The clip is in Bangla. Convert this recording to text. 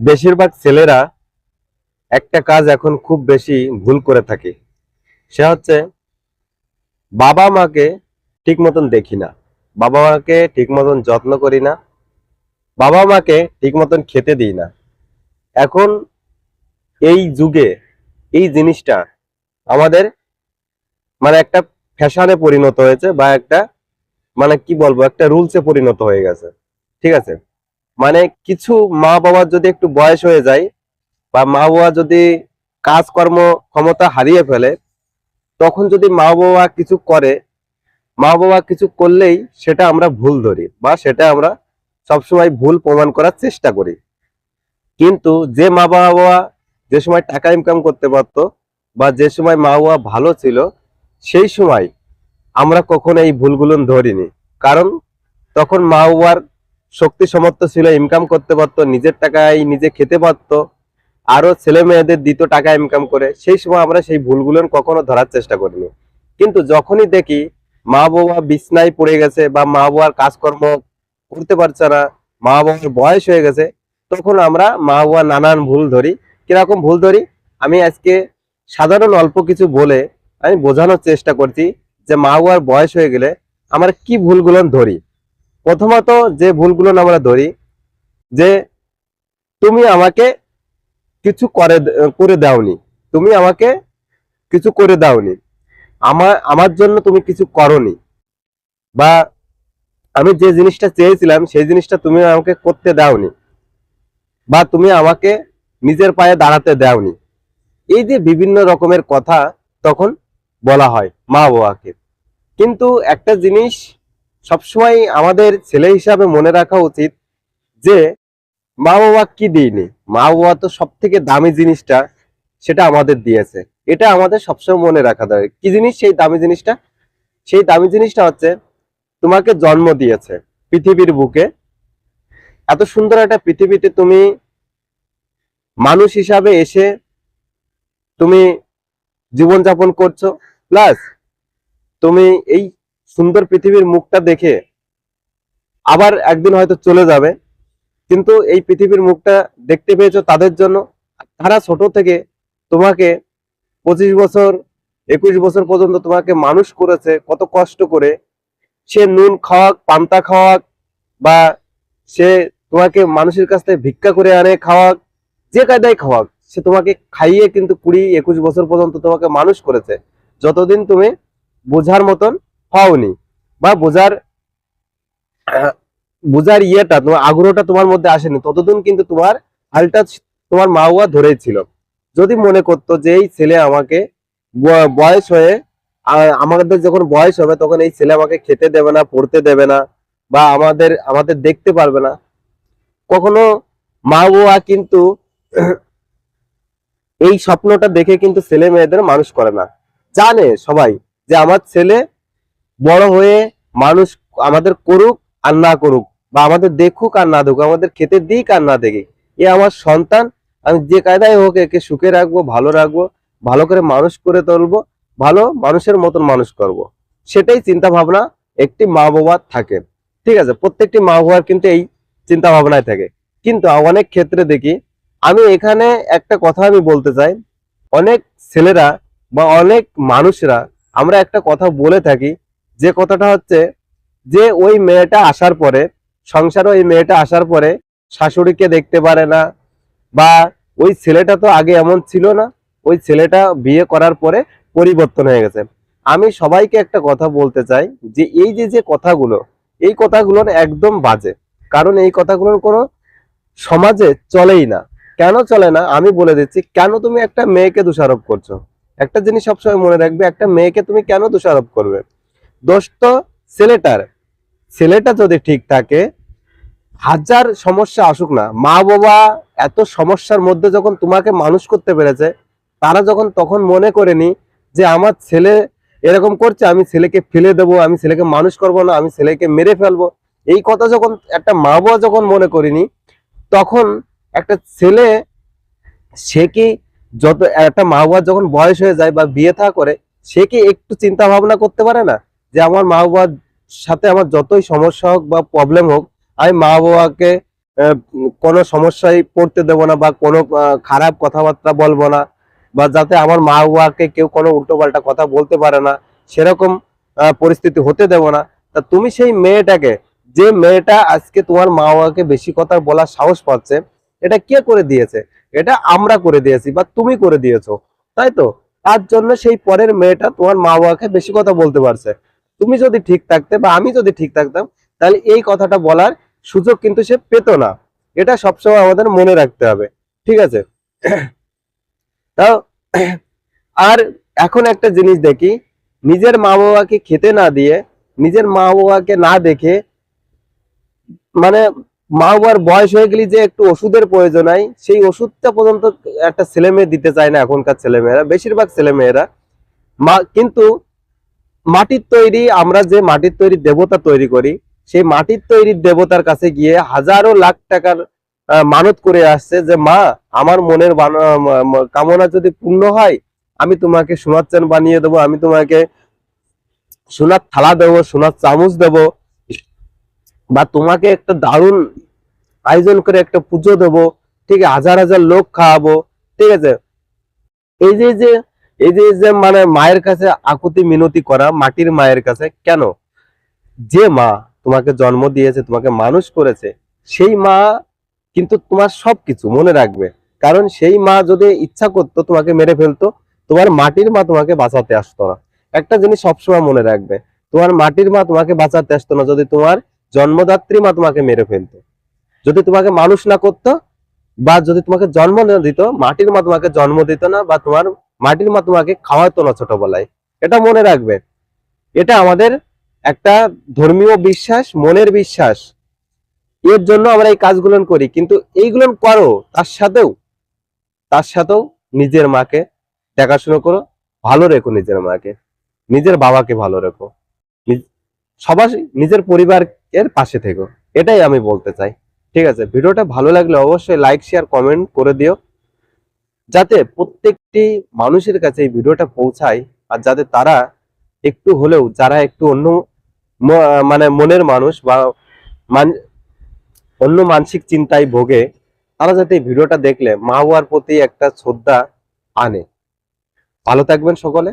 বেশিরভাগ ছেলেরা একটা কাজ এখন খুব বেশি ভুল করে থাকে। সে হচ্ছে বাবা মাকে ঠিক মতন দেখি না। বাবা মাকে ঠিক মতন যত্ন করি না। বাবা মাকে ঠিক মতন খেতে দিই না। এখন এই যুগে এই জিনিসটা আমাদের মানে একটা ফ্যাশনে পরিণত হয়েছে বা একটা মানে কি বলব, একটা রুলসে পরিণত হয়ে গেছে। ঠিক আছে? মানে কিছু মা বাবার যদি একটু বয়স হয়ে যায় বা মা বাবা যদি কাজকর্ম ক্ষমতা হারিয়ে ফেলে, তখন যদি মা বাবা কিছু করে মা বাবা কিছু করলেই সেটা আমরা ভুল ধরি বা সেটা আমরা সবসময় ভুল প্রমাণ করার চেষ্টা করি। কিন্তু যে মা বাবা যে সময় টাকা ইনকাম করতে পারতো বা যে সময় মা বাবা ভালো ছিল, সেই সময় আমরা কখনো এই ভুলগুলো ধরিনি। কারণ তখন মা বাবার শক্তি সমর্থ ছিল ইনকাম করতে পারতো, নিজের টাকায় নিজে খেতে পারতো, আরও ছেলে মেয়েদের দিত টাকা ইনকাম করে, সেই সময় আমরা সেই ভুলগুলো কখনো ধরার চেষ্টা করিনি। কিন্তু যখনই দেখি মা বাবা বিছনায় পড়ে গেছে বা মা বাবার কাজকর্ম করতে পারছে না, মা বাবার বয়স হয়ে গেছে, তখন আমরা মা বাবা নানান ভুল ধরি। কীরকম ভুল ধরি? আমি আজকে সাধারণ অল্প কিছু বলে আমি বোঝানোর চেষ্টা করছি যে মা বাবার বয়স হয়ে গেলে আমরা কি ভুলগুলো ধরি। প্রথমত যে ভুলগুলো আমরা ধরি, যে তুমি আমাকে কিছু করে করে দাওনি। তুমি আমাকে কিছু করে দাওনি। আমার আমার জন্য তুমি কিছু করনি। বা আমি যে জিনিসটা চেয়েছিলাম, সেই জিনিসটা তুমি আমাকে করতে দাওনি। বা তুমি আমাকে নিজের পায়ে দাঁড়াতে দাওনি। এই যে বিভিন্ন রকমের কথা তখন বলা হয় মা বাবাকে কিন্তু একটা জিনিস সবসময় আমাদের ছেলে হিসাবে মনে রাখা উচিত যে মা বাবা কি দিইনি? মা বাবা তো সব থেকে দামি জিনিসটা সেটা আমাদের দিয়েছে। এটা আমাদের সবসময় মনে রাখা দরকার। কি জিনিস সেই দামি জিনিসটা? সেই দামি জিনিসটা হচ্ছে, তোমাকে জন্ম দিয়েছে পৃথিবীর বুকে। এত সুন্দর একটা পৃথিবীতে তুমি মানুষ হিসাবে এসে তুমি জীবনযাপন করছ। প্লাস তুমি এই সুন্দর পৃথিবীর মুখটা দেখে আবার একদিন হয়তো চলে যাবে। কিন্তু এই পৃথিবীর মুখটা দেখতে পেয়েছ তাদের জন্য। তারা ছোট থেকে তোমাকে পঁচিশ বছর, একুশ বছর পর্যন্ত তোমাকে মানুষ করেছে, কত কষ্ট করে। সে নুন খাওয়াক, পান্তা খাওয়াক, বা সে তোমাকে মানুষের কাছ থেকে ভিক্ষা করে আনে, খাওয়াক, যে কায়দায় খাওয়াক, সে তোমাকে খাইয়ে কিন্তু কুড়ি, একুশ বছর পর্যন্ত তোমাকে মানুষ করেছে। যতদিন তুমি বোঝার মতন হওনি বা বোঝার বোঝার ইয়েটা, তোমার আগ্রহটা তোমার মধ্যে আসেনি, ততদিন কিন্তু তোমার হালটা তোমার মা বাবা ধরেই ছিল। যদি মনে করতো যে এই ছেলে আমাকে বয়স হয়ে আমাদের যখন বয়স হবে তখন এই ছেলে আমাকে খেতে দেবে না, পড়তে দেবে না বা আমাদের আমাদের দেখতে পারবে না, কখনো মা বাবা কিন্তু এই স্বপ্নটা দেখে কিন্তু ছেলে মেয়েদের মানুষ করে না। জানে সবাই যে আমার ছেলে বড় হয়ে মানুষ আমাদের করুক আর না করুক, বা আমাদের দেখুক আর না দেখুক, আমাদের খেতে দিক আর না দেখি। এ আমার সন্তান, আমি যে কায়দায় হোক একে সুখে রাখব, ভালো রাখব, ভালো করে মানুষ করে তুলবো, ভালো মানুষের মতন মানুষ করব। সেটাই চিন্তা ভাবনা একটি মা বাবার থাকে। ঠিক আছে, প্রত্যেকটি মা বাবার কিন্তু এই চিন্তা ভাবনায় থাকে। কিন্তু অনেক ক্ষেত্রে দেখি, আমি এখানে একটা কথা আমি বলতে চাই। অনেক ছেলেরা বা অনেক মানুষরা, আমরা একটা কথা বলে থাকি যে কথাটা হচ্ছে যে ওই মেয়েটা আসার পরে, সংসারে ওই মেয়েটা আসার পরে শাশুড়িকে দেখতে পারে না, বা ওই ছেলেটা তো আগে এমন ছিল না, ওই ছেলেটা বিয়ে করার পরে পরিবর্তন হয়ে গেছে। আমি সবাইকে একটা কথা বলতে চাই যে এই যে যে কথাগুলো, এই কথাগুলোর একদম বাজে। কারণ এই কথাগুলোর কোনো সমাজে চলেই না। কেন চলে না? আমি বলে দিচ্ছি, কেন তুমি একটা মেয়েকে দোষারোপ করছ? একটা জিনিস সবসময় মনে রাখবে, একটা মেয়েকে তুমি কেন দোষারোপ করবে? দোষ তো ছেলেটার। ছেলেটা যদি ঠিক থাকে, হাজার সমস্যা আসুক না। মা বাবা এত সমস্যার মধ্যে যখন তোমাকে মানুষ করতে পেরেছে, তারা যখন তখন মনে করেনি যে আমার ছেলে এরকম করছে, আমি ছেলেকে ফেলে দেবো, আমি ছেলেকে মানুষ করব না, আমি ছেলেকে মেরে ফেলব। এই কথা যখন একটা মা বাবা যখন মনে করিনি তখন একটা ছেলে, সে কি যত, একটা মা বাবার যখন বয়স হয়ে যায় বা বিয়ে থা করে, সে কি একটু চিন্তা ভাবনা করতে পারে না? যে আমার মা বাবার সাথে আমার যতই সমস্যা হোক বা প্রবলেম হোক, আমি মা বাবাকে কোনো সমস্যায় পড়তে দেবো না বা কোনো খারাপ কথাবার্তা বলব না বা যাতে আমার মা বাবাকে কেউ কোনো উল্টোপাল্টা কথা বলতে পারে না, সেরকম পরিস্থিতি হতে দেবো না। তা তুমি সেই মেয়েটাকে, যে মেয়েটা আজকে তোমার মা বাবাকে বেশি কথা বলার সাহস পাচ্ছে, এটা কে করে দিয়েছে? এটা আমরা করে দিয়েছি বা তুমি করে দিয়েছ, তাই তো? তার জন্য সেই পরের মেয়েটা তোমার মা বাবাকে বেশি কথা বলতে পারছে। তুমি যদি ঠিক থাকতে বা আমি যদি ঠিক থাকতাম, তাহলে এই কথাটা বলার সুযোগ কিন্তু সে পেত না। এটা সবসময় আমাদের মনে রাখতে হবে। ঠিক আছে? তাও, আর এখন একটা জিনিস দেখি, নিজের মা বাবাকে খেতে না দিয়ে, নিজের মা বাবাকে না দেখে মানে মা বাবার বয়স হয়ে গেলে যে একটু ওষুধের প্রয়োজন হয়, সেই ওষুধটা পর্যন্ত একটা ছেলে মেয়ে দিতে চায় না এখনকার ছেলেমেয়েরা, বেশিরভাগ ছেলেমেয়েরা। মা, কিন্তু মাটির তৈরি, আমরা যে মাটির তৈরি দেবতা তৈরি করি, সেই মাটির তৈরি দেবতার কাছে গিয়ে হাজারো লাখ টাকার মানত করে আসছে যে, মা, আমার মনের কামনা যদি পূর্ণ হয়, আমি তোমাকে সোনার চান বানিয়ে দেবো, আমি তোমাকে সোনার থালা দেবো, সোনার চামচ দেবো বা তোমাকে একটা দারুণ আয়োজন করে একটা পুজো দেবো, ঠিক হাজার হাজার লোক খাওয়াবো, ঠিক আছে। এই যে এই যে যে মানে মায়ের কাছে আকুতি মিনতি করা, মাটির মায়ের কাছে, কেন? যে মা তোমাকে জন্ম দিয়েছে, তোমাকে মানুষ করেছে, সেই মা কিন্তু তোমার সবকিছু মনে রাখবে। কারণ সেই মা যদি ইচ্ছা করতো তোমাকে মেরে ফেলতো, তোমার মাটির মা তোমাকে বাঁচাতে আসতো না। একটা জিনিস সবসময় মনে রাখবে, তোমার মাটির মা তোমাকে বাঁচাতে আসতো না যদি তোমার জন্মদাত্রী মা তোমাকে মেরে ফেলতো। যদি তোমাকে মানুষ না করতো বা যদি তোমাকে জন্ম না দিত, মাটির মা তোমাকে জন্ম দিত না বা তোমার মাটির মা তোমাকে খাওয়াতো না ছোটবেলায়। এটা মনে রাখবে। এটা আমাদের একটা ধর্মীয় বিশ্বাস, মনের বিশ্বাস। এর জন্য আমরা এই কাজগুলো করি। কিন্তু এইগুলো করো, তার সাথেও তার সাথেও নিজের মাকে দেখাশোনা করো, ভালো রেখো নিজের মাকে। নিজের বাবাকে ভালো রেখো। সবার, নিজের পরিবারের পাশে থেকো। এটাই আমি বলতে চাই। ঠিক আছে? ভিডিওটা ভালো লাগলে অবশ্যই লাইক শেয়ার কমেন্ট করে দিও। যাতে প্রত্যেকটি মানুষের কাছে এই ভিডিওটা পৌঁছায় আর যাতে তারা একটু হলেও, যারা একটু অন্য মানে মনের মানুষ বা অন্য মানসিক চিন্তায় ভোগে, তারা যাতে এই ভিডিওটা দেখলে মা বাবার প্রতি একটা শ্রদ্ধা আনে। ভালো থাকবেন সকলে।